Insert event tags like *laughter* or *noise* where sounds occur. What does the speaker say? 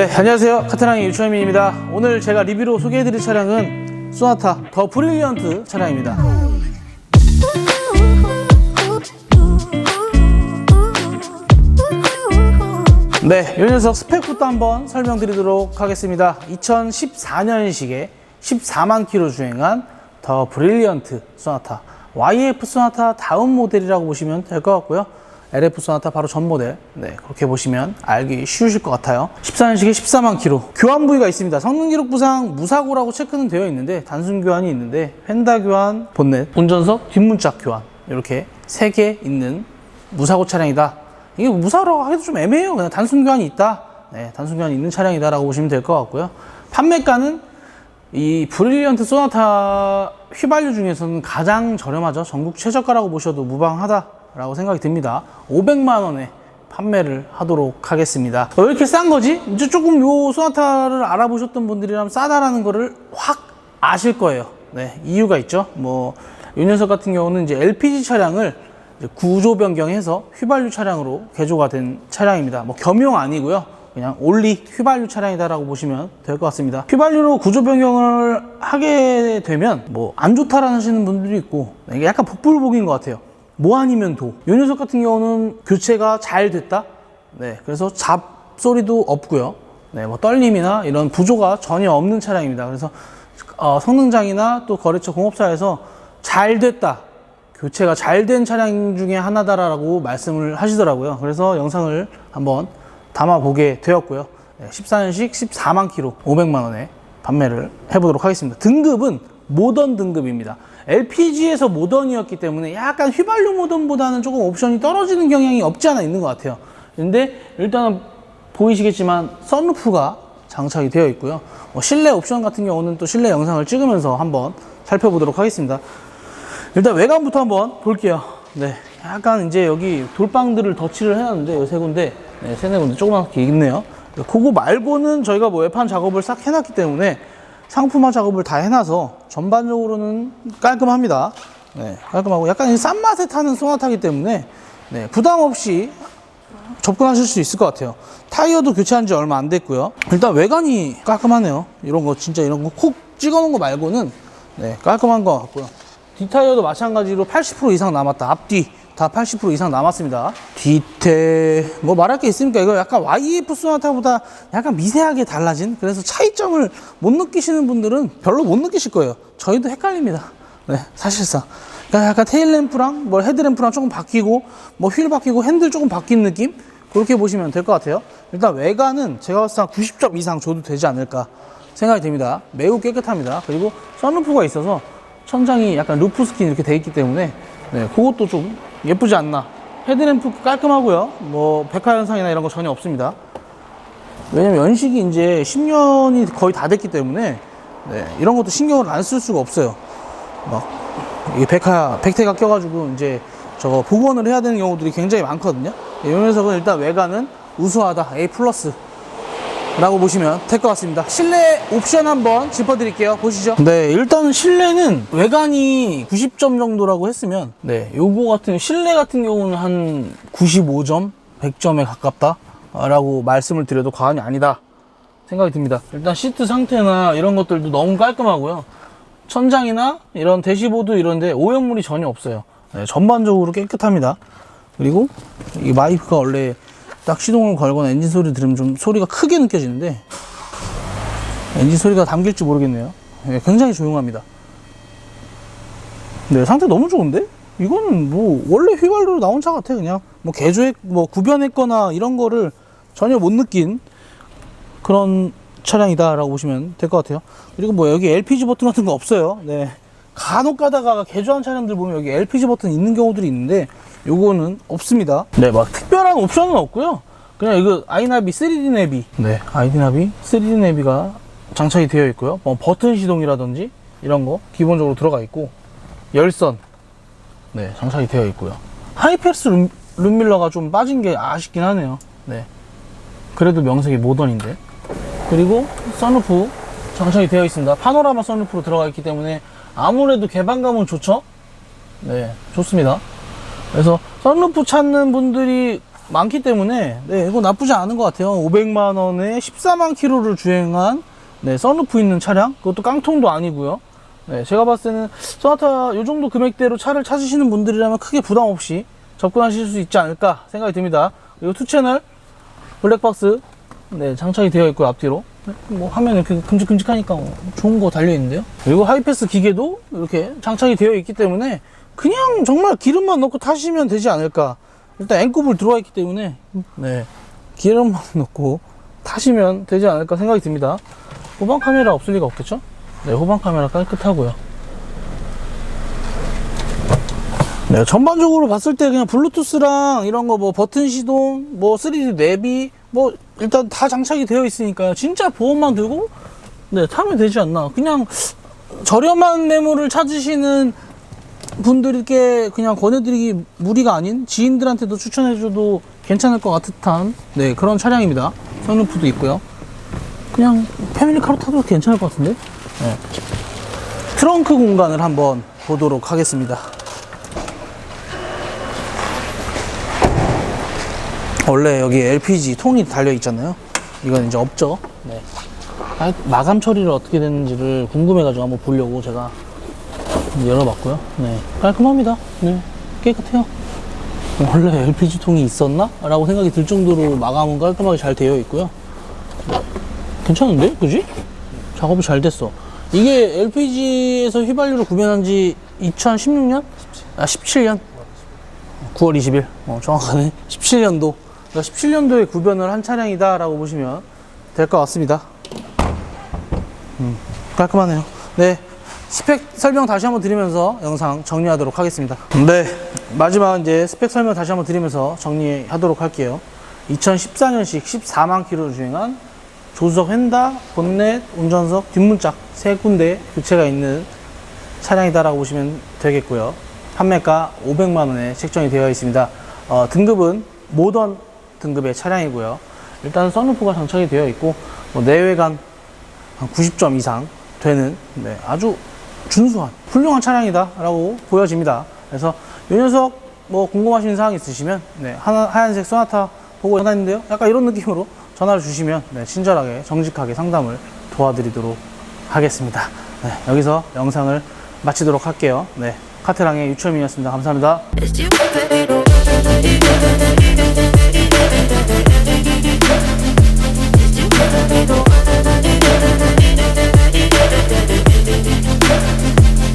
네, 안녕하세요. 카트랑의 유철민입니다. 오늘 제가 리뷰로 소개해드릴 차량은 소나타 더 브릴리언트 차량입니다. 네, 이 녀석 스펙부터 한번 설명드리도록 하겠습니다. 2014년식에 14만 킬로 주행한 더 브릴리언트 소나타 YF 소나타 다운 모델이라고 보시면 될 것 같고요. LF 소나타 바로 전 모델. 네, 그렇게 보시면 알기 쉬우실 것 같아요. 14년식에 14만 킬로. 교환 부위가 있습니다. 성능 기록 부상 무사고라고 체크는 되어 있는데 단순 교환이 있는데 펜다 교환, 본넷, 운전석 뒷문짝 교환 이렇게 세개 있는 무사고 차량이다. 이게 무사고라고 하기도 좀 애매해요. 그냥 단순 교환이 있다. 네, 단순 교환이 있는 차량이다 라고 보시면 될 것 같고요. 판매가는 이 브릴리언트 소나타 휘발유 중에서는 가장 저렴하죠. 전국 최저가라고 보셔도 무방하다 라고 생각이 듭니다. 500만 원에 판매를 하도록 하겠습니다. 왜 이렇게 싼 거지? 이제 조금 요 소나타를 알아보셨던 분들이라면 싸다라는 거를 확 아실 거예요. 네, 이유가 있죠. 뭐, 이 녀석 같은 경우는 이제 LPG 차량을 이제 구조 변경해서 휘발유 차량으로 개조가 된 차량입니다. 뭐 겸용 아니고요. 그냥 올리 휘발유 차량이다라고 보시면 될 것 같습니다. 휘발유로 구조 변경을 하게 되면 뭐 안 좋다라는 하시는 분들이 있고 이게 약간 복불복인 것 같아요. 뭐 아니면 도. 이 녀석 같은 경우는 교체가 잘 됐다. 네, 그래서 잡소리도 없고요. 네, 뭐 떨림이나 이런 부조가 전혀 없는 차량입니다. 그래서 어, 성능장이나 또 거래처 공업사에서 잘 됐다. 교체가 잘 된 차량 중에 하나다라고 말씀을 하시더라고요. 그래서 영상을 한번 담아보게 되었고요. 14년식 14만 킬로 500만 원에 판매를 해보도록 하겠습니다. 등급은 모던 등급입니다. LPG에서 모던이었기 때문에 약간 휘발유 모던보다는 조금 옵션이 떨어지는 경향이 없지 않아 있는 것 같아요. 근데 일단은 보이시겠지만 썬루프가 장착이 되어 있고요. 뭐 실내 옵션 같은 경우는 또 실내 영상을 찍으면서 한번 살펴보도록 하겠습니다. 일단 외관부터 한번 볼게요. 네. 약간 이제 여기 돌방들을 덧칠을 해놨는데, 세 군데, 네, 세네 군데 조그맣게 있네요. 그거 말고는 저희가 뭐 외판 작업을 싹 해놨기 때문에 상품화 작업을 다 해놔서 전반적으로는 깔끔합니다. 네, 깔끔하고 약간 싼 맛에 타는 소나타기 때문에 네, 부담 없이 접근하실 수 있을 것 같아요. 타이어도 교체한 지 얼마 안 됐고요. 일단 외관이 깔끔하네요. 이런 거 진짜 이런 거 콕 찍어 놓은 거 말고는 네, 깔끔한 것 같고요. 뒷타이어도 마찬가지로 80% 이상 남았다. 앞뒤 다 80% 이상 남았습니다. 뒤태 뭐 말할 게 있습니까? 이거 약간 YF 소나타보다 약간 미세하게 달라진 그래서 차이점을 못 느끼시는 분들은 별로 못 느끼실 거예요. 저희도 헷갈립니다. 네, 사실상. 그러니까 약간 테일램프랑 뭐 헤드램프랑 조금 바뀌고 뭐 휠 바뀌고 핸들 조금 바뀐 느낌? 그렇게 보시면 될 것 같아요. 일단 외관은 제가 봤을 때한 90점 이상 줘도 되지 않을까 생각이 됩니다. 매우 깨끗합니다. 그리고 썬루프가 있어서 천장이 약간 루프 스킨 이렇게 돼 있기 때문에 네, 그것도 좀 예쁘지 않나. 헤드램프 깔끔하고요. 뭐 백화 현상이나 이런 거 전혀 없습니다. 왜냐면 연식이 이제 10년이 거의 다 됐기 때문에 네, 이런 것도 신경을 안 쓸 수가 없어요. 막이 백화 백태가 껴가지고 이제 저거 복원을 해야 되는 경우들이 굉장히 많거든요. 이 녀석은 일단 외관은 우수하다 A 플러스. 라고 보시면 될 것 같습니다. 실내 옵션 한번 짚어드릴게요. 보시죠. 네, 일단 실내는 외관이 90점 정도라고 했으면, 네, 요거 같은, 실내 같은 경우는 한 95점, 100점에 가깝다 라고 말씀을 드려도 과언이 아니다. 생각이 듭니다. 일단 시트 상태나 이런 것들도 너무 깔끔하고요. 천장이나 이런 대시보드 이런데 오염물이 전혀 없어요. 네, 전반적으로 깨끗합니다. 그리고 이 마이크가 원래 딱 시동을 걸거나 엔진 소리 들으면 좀 소리가 크게 느껴지는데 엔진 소리가 담길지 모르겠네요. 네, 굉장히 조용합니다. 네, 상태 너무 좋은데? 이거는 뭐 원래 휘발유로 나온 차 같아 그냥 뭐 개조했 뭐 구변했거나 이런 거를 전혀 못 느낀 그런 차량이다 라고 보시면 될 것 같아요. 그리고 뭐 여기 LPG 버튼 같은 거 없어요. 네. 간혹 가다가 개조한 차량들 보면 여기 LPG 버튼 있는 경우들이 있는데 요거는 없습니다. 네, 막 특별한 옵션은 없고요. 그냥 이거 아이나비 3D 내비. 네, 아이나비 3D 내비가 장착이 되어 있고요. 뭐 버튼 시동이라든지 이런 거 기본적으로 들어가 있고 열선 네, 장착이 되어 있고요. 하이패스 룸, 룸밀러가 좀 빠진 게 아쉽긴 하네요. 네. 그래도 명색이 모던인데. 그리고 선루프 장착이 되어 있습니다. 파노라마 선루프로 들어가 있기 때문에 아무래도 개방감은 좋죠? 네, 좋습니다. 그래서 선루프 찾는 분들이 많기 때문에 네, 이거 나쁘지 않은 것 같아요. 500만 원에 14만 킬로를 주행한 네, 썬루프 있는 차량. 그것도 깡통도 아니고요. 네, 제가 봤을 때는 소나타 이 정도 금액대로 차를 찾으시는 분들이라면 크게 부담 없이 접근하실 수 있지 않을까 생각이 듭니다. 그리고 투 채널 블랙박스 네, 장착이 되어 있고요 앞뒤로 네, 뭐 화면 이렇게 큼직큼직하니까 뭐 좋은 거 달려 있는데요. 그리고 하이패스 기계도 이렇게 장착이 되어 있기 때문에 그냥 정말 기름만 넣고 타시면 되지 않을까. 일단 앵급을 들어와 있기 때문에 네 기름만 *laughs* 넣고 타시면 되지 않을까 생각이 듭니다. 후방 카메라 없을 리가 없겠죠? 네, 후방 카메라 깔끗하고요. 네, 전반적으로 봤을 때 그냥 블루투스랑 이런 거 뭐 버튼 시동, 뭐 3D 내비, 뭐 일단 다 장착이 되어 있으니까요. 진짜 보험만 들고 네, 타면 되지 않나. 그냥 저렴한 매물을 찾으시는 분들께 그냥 권해드리기 무리가 아닌 지인들한테도 추천해줘도 괜찮을 것 같은 네, 그런 차량입니다. 선루프도 있고요. 그냥 패밀리카로 타도 괜찮을 것 같은데? 네. 트렁크 공간을 한번 보도록 하겠습니다. 원래 여기 LPG 통이 달려 있잖아요. 이건 이제 없죠. 네. 아, 마감 처리를 어떻게 됐는지를 궁금해가지고 한번 보려고 제가 열어봤고요. 네. 깔끔합니다. 네. 깨끗해요. 원래 LPG 통이 있었나? 라고 생각이 들 정도로 마감은 깔끔하게 잘 되어 있고요. 괜찮은데? 그지? 작업이 잘 됐어. 이게 LPG에서 휘발유로 구매한 지 2016년? 아, 17년? 9월 20일. 어, 정확하네. *laughs* 17년도. 그러니까 17년도에 구변을 한 차량이다라고 보시면 될 것 같습니다. 음, 깔끔하네요. 네. 스펙 설명 다시 한번 드리면서 영상 정리하도록 하겠습니다. 네. 마지막 이제 스펙 설명 다시 한번 드리면서 정리하도록 할게요. 2014년식 14만 킬로를 주행한 조수석 휀다, 본넷, 운전석, 뒷문짝 세 군데 교체가 있는 차량이다라고 보시면 되겠고요. 판매가 500만 원에 책정이 되어 있습니다. 어, 등급은 모던 등급의 차량이고요. 일단 썬루프가 장착이 되어 있고 뭐 내외관 한 90점 이상 되는 네, 아주 준수한 훌륭한 차량이다라고 보여집니다. 그래서 이 녀석 뭐 궁금하신 사항 있으시면 네, 하나, 하얀색 소나타 보고 전화했는데요. 약간 이런 느낌으로 전화를 주시면 네, 친절하게 정직하게 상담을 도와드리도록 하겠습니다. 네, 여기서 영상을 마치도록 할게요. 네, 카트랑의 유철민이었습니다. 감사합니다.